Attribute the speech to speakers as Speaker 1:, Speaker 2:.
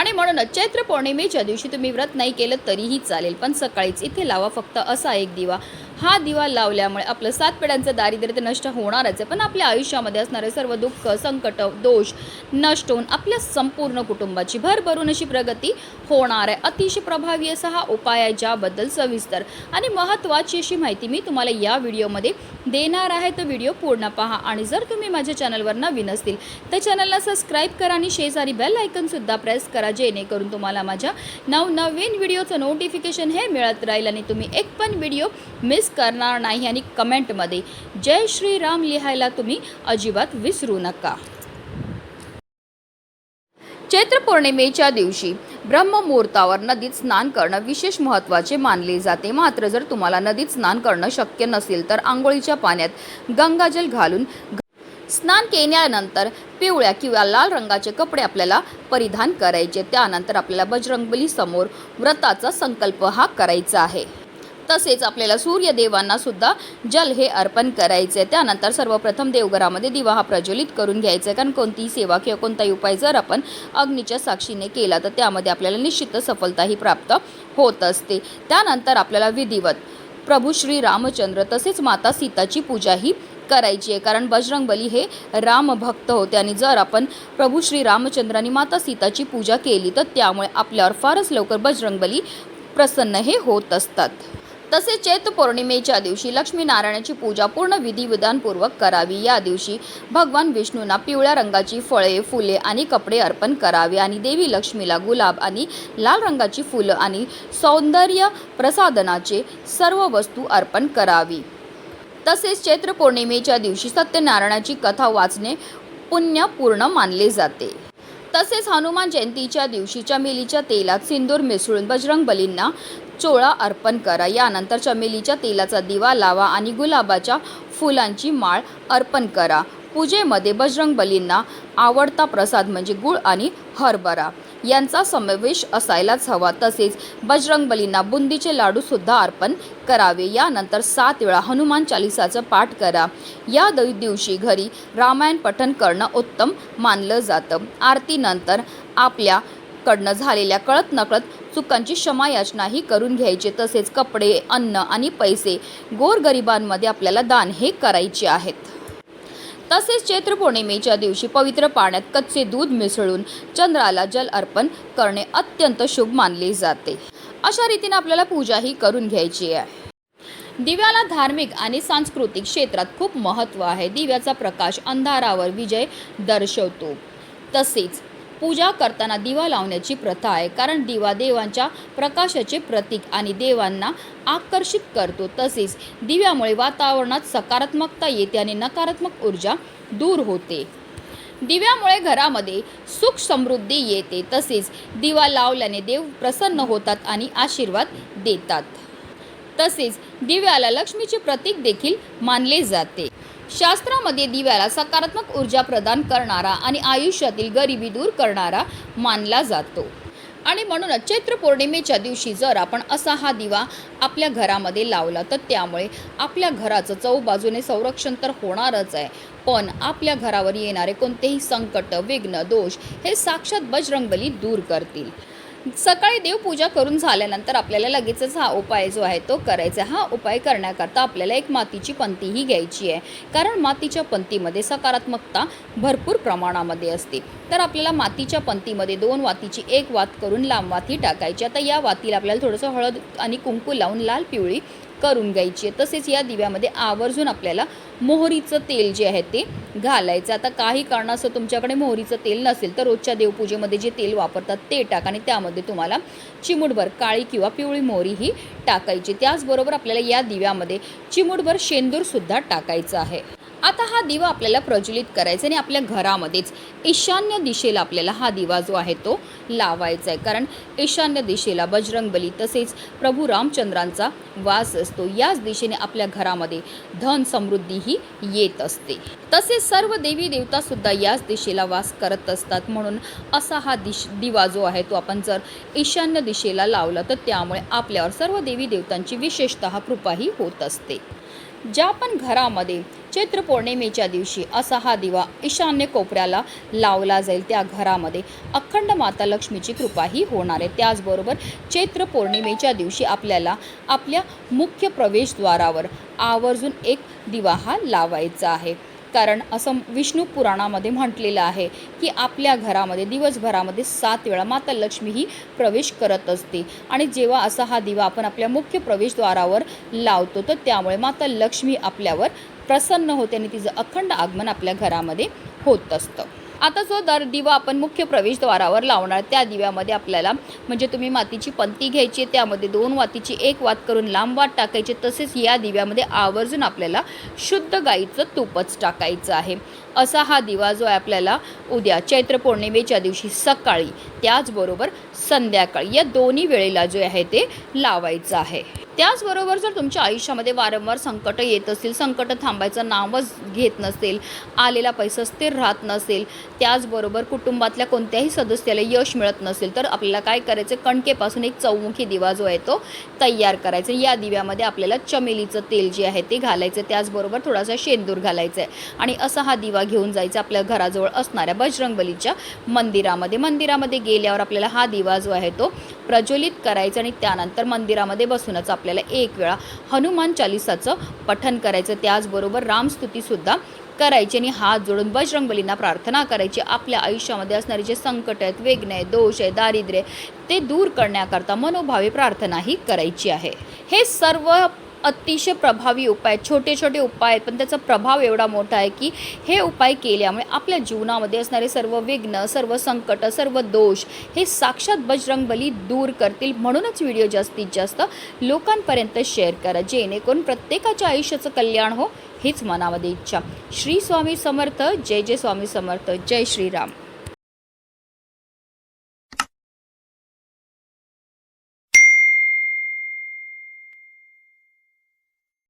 Speaker 1: आणि म्हणूनच चैत्र पौर्णिमेच्या दिवशी तुम्ही व्रत नाही केलं तरीही चालेल पण सकाळीच इथे लावा फक्त असा एक दिवा. हा दिवा लावल्यामुळे आपलं सात पिढ्यांचं दारिद्र्य तर नष्ट होणारच आहे. पण आपल्या आयुष्यामध्ये असणारे सर्व दुःख संकट दोष नष्ट होऊन आपल्या संपूर्ण कुटुंबाची भरभरून अशी प्रगती होणार आहे. अतिशय प्रभावी असा हा उपाय आहे ज्याबद्दल सविस्तर आणि महत्त्वाची अशी माहिती मी तुम्हाला या व्हिडिओमध्ये देणार आहे. तर व्हिडिओ पूर्ण पहा आणि जर तुम्ही माझ्या चॅनलवर नवीन असतील तर चॅनलला सबस्क्राईब करा आणि शेजारी बेल आयकनसुद्धा प्रेस करा जेणेकरून तुम्हाला माझ्या नवनवीन व्हिडिओचं नोटिफिकेशन हे मिळत राहील आणि तुम्ही एक पण व्हिडिओ मिस करणार नाही आणि कमेंटमध्ये जय श्रीराम लिहायला तुम्ही अजिबात विसरू नका. चैत्र पौर्णिमेच्या दिवशी ब्रह्ममुहूर्तावर नदीत स्नान करणं विशेष महत्त्वाचे मानले जाते. मात्र जर तुम्हाला नदीत स्नान करणं शक्य नसेल तर आंघोळीच्या पाण्यात गंगाजल घालून स्नान केल्यानंतर पिवळ्या किंवा लाल रंगाचे कपडे आपल्याला परिधान करायचे. त्यानंतर आपल्याला बजरंगबली समोर व्रताचा संकल्प हा करायचा आहे. तसेच आपल्याला सूर्यदेवांना सुद्धा जल हे अर्पण करायचे त्यानंतर सर्वप्रथम देवघरामध्ये दिवा हा प्रज्वलित करून घ्यायचा आहे कारण कोणतीही सेवा किंवा कोणताही उपाय जर आपण अग्नीच्या साक्षीने केला तर त्यामध्ये आपल्याला निश्चित सफलताही प्राप्त होत असते. त्यानंतर आपल्याला विधिवत प्रभू श्री रामचंद्र तसेच माता सीताची पूजाही करायची आहे कारण बजरंग बली हे रामभक्त होते आणि जर आपण प्रभू श्री रामचंद्रांनी माता सीताची पूजा केली तर त्यामुळे आपल्यावर फारच लवकर बजरंग बली प्रसन्न हे होत असतात. तसेच चैत्र पौर्णिमेच्या दिवशी लक्ष्मीनारायणाची पूजा पूर्ण विधिविधानपूर्वक करावी. या दिवशी भगवान विष्णूंना पिवळ्या रंगाची फळे फुले आणि कपडे अर्पण करावे आणि देवी लक्ष्मीला गुलाब आणि लाल रंगाची फुलं आणि सौंदर्य प्रसादनाचे सर्व वस्तू अर्पण करावी. तसेच चैत्र पौर्णिमेच्या दिवशी सत्यनारायणाची कथा वाचणे पुण्यपूर्ण मानले जाते. तसेच हनुमान जयंतीच्या दिवशी चमेलीच्या तेलात सिंदूर मिसळून बजरंग बलींना चोळा अर्पण करा. यानंतर चमेलीच्या तेलाचा दिवा लावा आणि गुलाबाच्या फुलांची माळ अर्पण करा. पूजेमध्ये बजरंग बलींना आवडता प्रसाद म्हणजे गुळ आणि हरभरा. यांचा समावेश असायलाच हवा. तसेच बजरंग बलींना बुंदीचे लाडूसुद्धा अर्पण करावे. यानंतर सात वेळा हनुमान चालिसाचं पाठ करा. या द दिवशी घरी रामायण पठण करणं उत्तम मानलं जातं. आरतीनंतर आपल्याकडनं झालेल्या कळत नकळत चुकांची क्षमायाचनाही करून घ्यायची. तसेच कपडे अन्न आणि पैसे गोरगरिबांमध्ये आपल्याला दान हे करायचे आहेत. तसेच चैत्र पौर्णिमेच्या दिवशी पवित्र पाण्यात कच्चे दूध मिसळून चंद्राला जल अर्पण करणे अत्यंत शुभ मानले जाते. अशा रीतीने आपल्याला पूजाही करून घ्यायची आहे. दिव्याला धार्मिक आणि सांस्कृतिक क्षेत्रात खूप महत्त्व आहे. दिव्याचा प्रकाश अंधारावर विजय दर्शवतो. तसेच पूजा करताना दिवा लावण्याची प्रथा आहे. कारण दिवा देवांच्या प्रकाशाचे प्रतीक आणि देवांना आकर्षित करतो. तसेच दिव्यामुळे वातावरणात सकारात्मकता येते आणि नकारात्मक ऊर्जा दूर होते. दिव्यामुळे घरामध्ये सुख समृद्धी येते. तसेच दिवा लावल्याने देव प्रसन्न होतात आणि आशीर्वाद देतात. तसेच दिव्याला लक्ष्मीचे प्रतीक देखील मानले जाते. शास्त्रामध्ये दिव्याला सकारात्मक ऊर्जा प्रदान करणारा आणि आयुष्यातील गरिबी दूर करणारा मानला जातो. आणि म्हणूनच चैत्र पौर्णिमेच्या दिवशी जर आपण असा हा दिवा आपल्या घरामध्ये लावला तर त्यामुळे आपल्या घराचं चौबाजूने संरक्षण तर होणारच आहे. पण आपल्या घरावर येणारे कोणतेही संकट विघ्न दोष हे साक्षात बजरंगबली दूर करतील. सकाळी देवपूजा करून झाल्यानंतर आपल्याला लगेचच हा उपाय जो आहे तो करायचा हा उपाय करण्याकरता आपल्याला एक मातीची पंतीही घ्यायची आहे. कारण मातीच्या पंतीमध्ये सकारात्मकता भरपूर प्रमाणामध्ये असते. तर आपल्याला मातीच्या पंतीमध्ये दोन वातीची एक वात करून लांब वाती टाकायची. आता या वातीला आपल्याला थोडंसं हळद आणि कुंकू लावून लाल पिवळी करून घ्यायची आहे. तसेच या दिव्यामध्ये आवर्जून आपल्याला मोहरीचं तेल जे आहे ते घालायचं. आता काही कारणास्तव तुमच्याकडे मोहरीचं तेल नसेल तर रोजच्या देवपूजेमध्ये जे तेल वापरतात ते टाका आणि त्यामध्ये तुम्हाला चिमुटभर काळी किंवा पिवळी मोहरी ही टाकायची. त्याचबरोबर आपल्याला या दिव्यामध्ये चिमुटभर शेंदूरसुद्धा टाकायचं आहे. आता हा दिवा आपल्याला प्रज्वलित करायचा आणि आपल्या घरामध्येच ईशान्य दिशेला आपल्याला हा दिवा जो आहे तो लावायचा आहे. कारण ईशान्य दिशेला बजरंगबली तसेच प्रभू रामचंद्रांचा वास असतो. याच दिशेने आपल्या घरामध्ये धन समृद्धीही येत असते. तसेच सर्व देवी देवतासुद्धा याच दिशेला वास करत असतात. म्हणून असा हा दिश दिवा जो आहे तो आपण जर ईशान्य दिशेला लावला तर त्यामुळे आपल्यावर सर्व देवी देवतांची विशेषतः कृपाही होत असते. ज्या पण घरामध्ये चैत्र पौर्णिमेच्या दिवशी असा हा दिवा ईशान्य कोपऱ्याला लावला जाईल. त्या घरामध्ये अखंड माता लक्ष्मीची कृपाही होणार आहे. त्याचबरोबर चैत्र पौर्णिमेच्या दिवशी आपल्याला आपल्या मुख्य प्रवेशद्वारावर आवर्जून एक दिवा हा लावायचा आहे. कारण असं विष्णू पुराणामध्ये म्हटलेलं आहे की आपल्या घरामध्ये दिवसभरामध्ये सात वेळा माता लक्ष्मी ही प्रवेश करत असते. आणि जेव्हा असा हा दिवा आपण आपल्या मुख्य प्रवेशद्वारावर लावतो तर त्यामुळे माता लक्ष्मी आपल्यावर प्रसन्न होते आणि तिचं अखंड आगमन आपल्या घरामध्ये होत असतं. आता जो दर दिवा आपण मुख्य प्रवेशद्वारावर लावणार त्या दिव्यामध्ये आपल्याला म्हणजे तुम्ही मातीची पंती घ्यायची आहे, त्यामध्ये दोन वातीची एक वात करून लांब वात टाकायची तसेच या दिव्यामध्ये आवर्जून आपल्याला शुद्ध गाईचं तूपच टाकायचं आहे. असा हा दिवा जो आहे आपल्याला उद्या चैत्र पौर्णिमेच्या दिवशी सकाळी त्याचबरोबर संध्याकाळी या दोन्ही वेळेला जो आहे ते लावायचं आहे. त्याचबरोबर जर तुमच्या आयुष्यामध्ये वारंवार संकट येत असतील संकट थांबायचं नावच घेत नसेल आलेला पैसा स्थिर राहत नसेल त्याचबरोबर कुटुंबातल्या कोणत्याही सदस्याला यश मिळत नसेल तर आपल्याला काय करायचं? कणकेपासून एक चौमुखी दिवा जो आहे तो तयार करायचा. या दिव्यामध्ये आपल्याला चमेलीचं तेल जे आहे ते घालायचं त्याचबरोबर थोडासा शेंदूर घालायचा आहे आणि असा हा दिवा घेऊन जायचा आपल्या घराजवळ असणाऱ्या बजरंगबलीच्या मंदिरामध्ये. मंदिरामध्ये गेल्यावर आपल्याला हा दिवा जो आहे तो प्रज्वलित करायचं आणि त्यानंतर मंदिरामध्ये बसूनच आपल्याला एक वेळा हनुमान चालिसाचं पठन करायचं. त्याचबरोबर रामस्तुतीसुद्धा करायची आणि हात जोडून बजरंगबलींना प्रार्थना करायची. आपल्या आयुष्यामध्ये असणारे जे संकट आहेत वेगणे आहे दोष आहे दारिद्र्य ते दूर करण्याकरता मनोभावे प्रार्थनाही करायची आहे. हे सर्व अतिशय प्रभावी उपाय छोटे छोटे उपाय आहेत पण त्याचा प्रभाव एवढा मोठा आहे की हे उपाय केल्यामुळे आपल्या जीवनामध्ये असणारे सर्व विघ्न सर्व संकट सर्व दोष हे साक्षात बजरंगबली दूर करतील. म्हणूनच व्हिडिओ जास्तीत जास्त लोकांपर्यंत शेअर करा. जेणेकरून प्रत्येकाच्या आयुष्याचं कल्याण हो हीच मनामध्ये इच्छा. श्री स्वामी समर्थ. जय जय स्वामी समर्थ. जय श्रीराम.